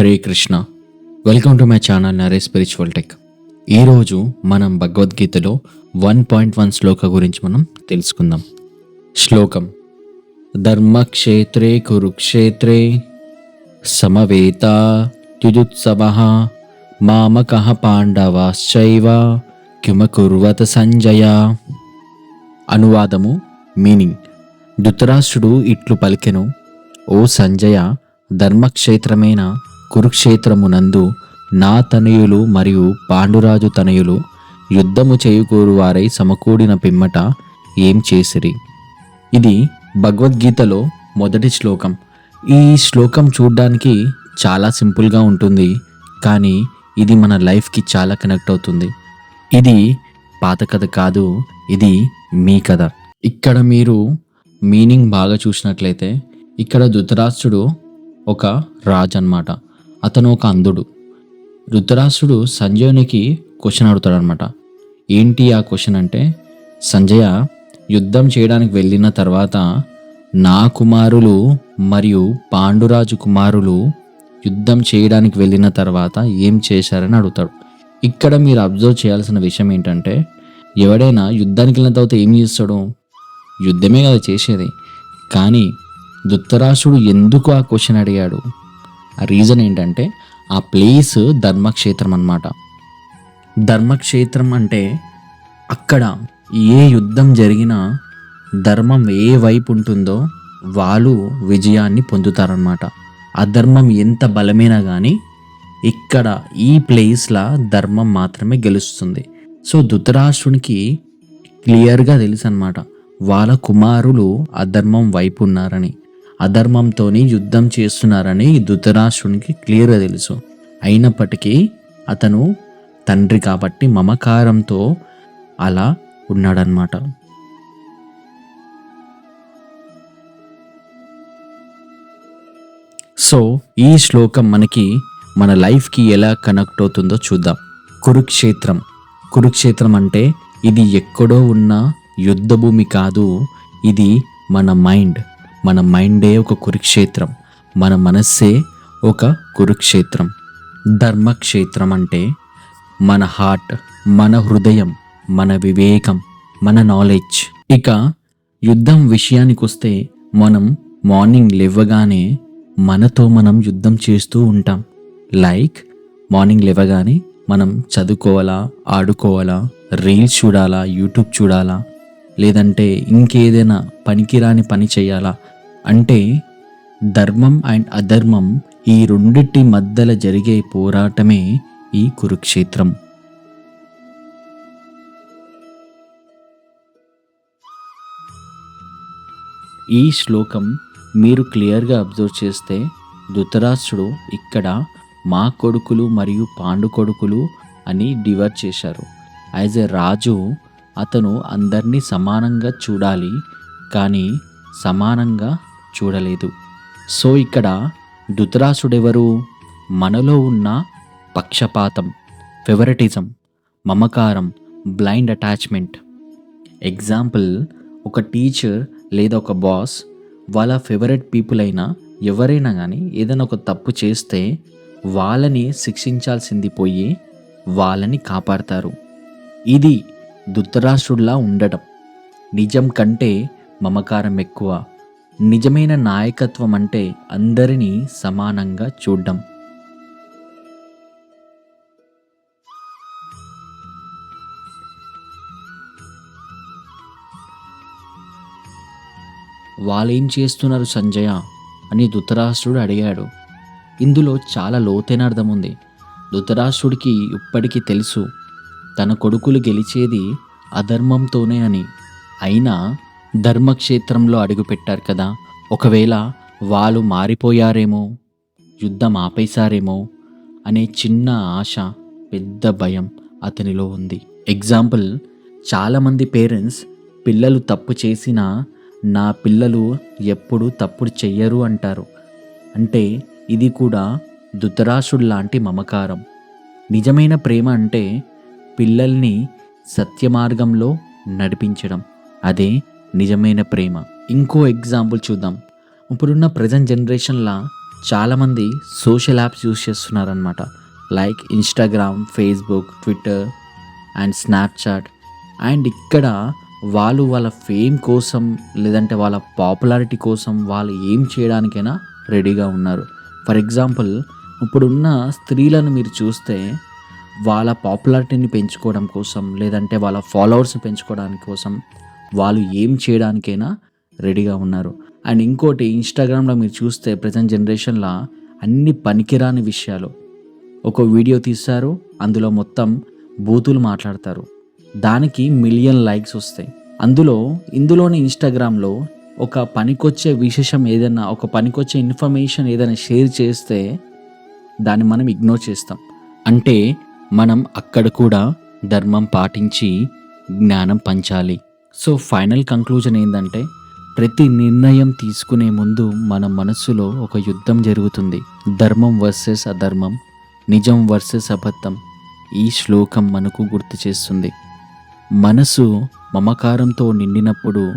Hare Krishna. Welcome to my channel నరే spiritual tech ఈరోజు మనం భగవద్గీతలో వన్ పాయింట్ వన్ శ్లోక గురించి మనం తెలుసుకుందాం. శ్లోకం ధర్మక్షేత్రే కురుక్షేత్రే సమవేత త్యుజుత్సవ మామక పాండవాశ్చైవ కిమకుర్వత సంజయ. అనువాదము మీనింగ్ ధృతరాష్ట్రుడు ఇట్లు పలికెను ఓ సంజయ ధర్మక్షేత్రమైన? కురుక్షేత్రమునందు నా తనయులు మరియు పాండురాజు తనయులు యుద్ధము చేయుకోరు వారై సమకూడిన పిమ్మట ఏం చేసిరి? ఇది భగవద్గీతలో మొదటి శ్లోకం. ఈ శ్లోకం చూడ్డానికి చాలా సింపుల్గా ఉంటుంది కానీ ఇది మన లైఫ్కి చాలా కనెక్ట్ అవుతుంది. ఇది పాత కథ కాదు ఇది మీ కథ. ఇక్కడ మీరు మీనింగ్ బాగా చూసినట్లయితే ఇక్కడ ధృతరాష్ట్రుడు ఒక రాజు అన్నమాట అతను ఒక అంధుడు. రుద్రాసుడు సంజయునికి క్వశ్చన్ అడుగుతాడు అనమాట ఏంటి ఆ క్వశ్చన్ అంటే సంజయ యుద్ధం చేయడానికి వెళ్ళిన తర్వాత నా కుమారులు మరియు పాండురాజు కుమారులు యుద్ధం చేయడానికి వెళ్ళిన తర్వాత ఏం చేశారని అడుగుతాడు. ఇక్కడ మీరు అబ్జర్వ్ చేయాల్సిన విషయం ఏంటంటే ఎవడైనా యుద్ధానికి వెళ్ళిన తర్వాత ఏం చేస్తాడు? యుద్ధమే కదా చేసేది. కానీ ధృతరాష్ట్రుడు ఎందుకు ఆ క్వశ్చన్ అడిగాడు? ఆ రీజన్ ఏంటంటే ఆ ప్లేస్ ధర్మక్షేత్రం అనమాట ధర్మక్షేత్రం అంటే అక్కడ ఏ యుద్ధం జరిగినా ధర్మం ఏ వైపు ఉంటుందో వాళ్ళు విజయాన్ని పొందుతారనమాట అధర్మం ఎంత బలమైనా కానీ ఇక్కడ ఈ ప్లేస్లా ధర్మం మాత్రమే గెలుస్తుంది. సో ధృతరాష్ట్రునికి క్లియర్గా తెలుసు అనమాట వాళ్ళ కుమారులు అధర్మం వైపు ఉన్నారని. అధర్మంతోని యుద్ధం చేస్తున్నారని ధృతరాష్ట్రునికి క్లియర్గా తెలుసు. అయినప్పటికీ అతను తండ్రి కాబట్టి మమకారంతో అలా ఉన్నాడనమాట సో ఈ శ్లోకం మనకి మన లైఫ్కి ఎలా కనెక్ట్ అవుతుందో చూద్దాం. కురుక్షేత్రం. కురుక్షేత్రం అంటే ఇది ఎక్కడో ఉన్న యుద్ధభూమి కాదు ఇది మన మైండ్. మన మైండే ఒక కురుక్షేత్రం మన మనస్సే ఒక కురుక్షేత్రం. ధర్మక్షేత్రం అంటే మన హార్ట్ మన హృదయం మన వివేకం మన నాలెడ్జ్. ఇక యుద్ధం విషయానికి వస్తే మనం మార్నింగ్ లేవగానే మనతో మనం యుద్ధం చేస్తూ ఉంటాం. లైక్ మార్నింగ్ లేవగానే మనం చదువుకోవాలా ఆడుకోవాలా రీల్స్ చూడాలా యూట్యూబ్ చూడాలా లేదంటే ఇంకేదైనా పనికిరాని పని చేయాలా? అంటే ధర్మం అండ్ అధర్మం ఈ రెండిటి మధ్యలో జరిగే పోరాటమే ఈ కురుక్షేత్రం. ఈ శ్లోకం మీరు క్లియర్గా అబ్జర్వ్ చేస్తే ధృతరాష్ట్రుడు ఇక్కడ మా కొడుకులు మరియు పాండు కొడుకులు అని డివైడ్ చేశారు. యాజ్ ఎ రాజు అతను అందరినీ సమానంగా చూడాలి కానీ సమానంగా చూడలేదు. సో ఇక్కడ ధృతరాసుడెవరు మనలో ఉన్న పక్షపాతం ఫెవరటిజం మమకారం బ్లైండ్ అటాచ్మెంట్. ఎగ్జాంపుల్ ఒక టీచర్ లేదా ఒక బాస్ వాళ్ళ ఫేవరెట్ పీపుల్ అయినా ఎవరైనా కానీ ఏదైనా ఒక తప్పు చేస్తే వాళ్ళని శిక్షించాల్సింది పోయి వాళ్ళని కాపాడతారు. ఇది ధృతరాష్ట్రుడిలా ఉండటం నిజం కంటే మమకారం ఎక్కువ. నిజమైన నాయకత్వం అంటే అందరినీ సమానంగా చూడడం. వాళ్ళేం చేస్తున్నారు సంజయ? అని ధృతరాష్ట్రుడు అడిగాడు. ఇందులో చాలా లోతైన అర్థం ఉంది ధృతరాష్ట్రుడికి ఇప్పటికీ తెలుసు తన కొడుకులు గెలిచేది అధర్మంతోనే అని. అయినా ధర్మక్షేత్రంలో అడుగుపెట్టారు కదా. ఒకవేళ వాళ్ళు మారిపోయారేమో యుద్ధం ఆపేశారేమో అనే చిన్న ఆశ పెద్ద భయం అతనిలో ఉంది. ఎగ్జాంపుల్ చాలామంది పేరెంట్స్ పిల్లలు తప్పు చేసినా నా పిల్లలు ఎప్పుడు తప్పుడు చెయ్యరు అంటారు. అంటే ఇది కూడా ధృతరాష్ట్రుడు లాంటి మమకారం. నిజమైన ప్రేమ అంటే పిల్లల్ని సత్య మార్గంలో నడిపించడం. అదే నిజమైన ప్రేమ. ఇంకో ఎగ్జాంపుల్ చూద్దాం. ఇప్పుడున్న ప్రజెంట్ జనరేషన్లా చాలామంది సోషల్ యాప్స్ యూస్ చేస్తున్నారనమాట like Instagram Facebook Twitter and Snapchat. And ఇక్కడ వాళ్ళు వాళ్ళ ఫేమ్ కోసం లేదంటే వాళ్ళ పాపులారిటీ కోసం వాళ్ళు ఏం చేయడానికైనా రెడీగా ఉన్నారు. ఫర్ ఎగ్జాంపుల్ ఇప్పుడున్న స్త్రీలను మీరు చూస్తే వాళ్ళ పాపులారిటీని పెంచుకోవడం కోసం లేదంటే వాళ్ళ ఫాలోవర్స్ని పెంచుకోవడానికి కోసం వాళ్ళు ఏం చేయడానికైనా రెడీగా ఉన్నారు. అండ్ ఇంకోటి ఇన్స్టాగ్రామ్లో మీరు చూస్తే ప్రజెంట్ జనరేషన్లో అన్ని పనికిరాని విషయాలు. ఒక వీడియో తీస్తారు అందులో మొత్తం బూతులు మాట్లాడతారు. దానికి మిలియన్ లైక్స్ వస్తాయి. అందులో ఇందులోని ఇన్స్టాగ్రామ్లో ఒక పనికొచ్చే విశేషం ఏదైనా ఒక పనికొచ్చే ఇన్ఫర్మేషన్ ఏదైనా షేర్ చేస్తే దాన్ని మనం ఇగ్నోర్ చేస్తాం. అంటే మనం అక్కడ కూడా ధర్మం పాటించి జ్ఞానం పంచాలి. సో ఫైనల్ కంక్లూజన్ ఏంటంటే ప్రతి నిర్ణయం తీసుకునే ముందు మన మనస్సులో ఒక యుద్ధం జరుగుతుంది. ధర్మం వర్సెస్ అధర్మం నిజం వర్సెస్ అబద్ధం ఈ శ్లోకం మనకు గుర్తు చేస్తుంది. మనసు మమకారంతో నిండినప్పుడు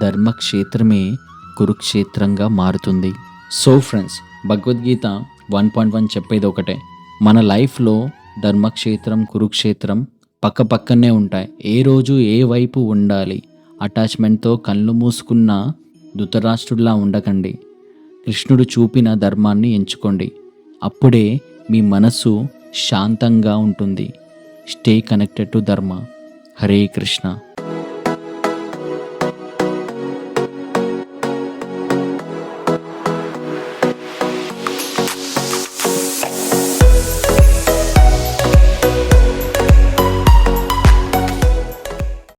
ధర్మక్షేత్రమే కురుక్షేత్రంగా మారుతుంది. So friends Bhagavad Gita one point one చెప్పేది ఒకటే. మన లైఫ్లో ధర్మక్షేత్రం కురుక్షేత్రం పక్క పక్కనే ఉంటాయి. ఏ రోజు ఏ వైపు ఉండాలి? అటాచ్మెంట్తో కళ్ళు మూసుకున్న ధృతరాష్ట్రుడిలా ఉండకండి. కృష్ణుడు చూపిన ధర్మాన్ని ఎంచుకోండి. అప్పుడే మీ మనసు శాంతంగా ఉంటుంది. స్టే కనెక్టెడ్ టు ధర్మ. హరే కృష్ణ.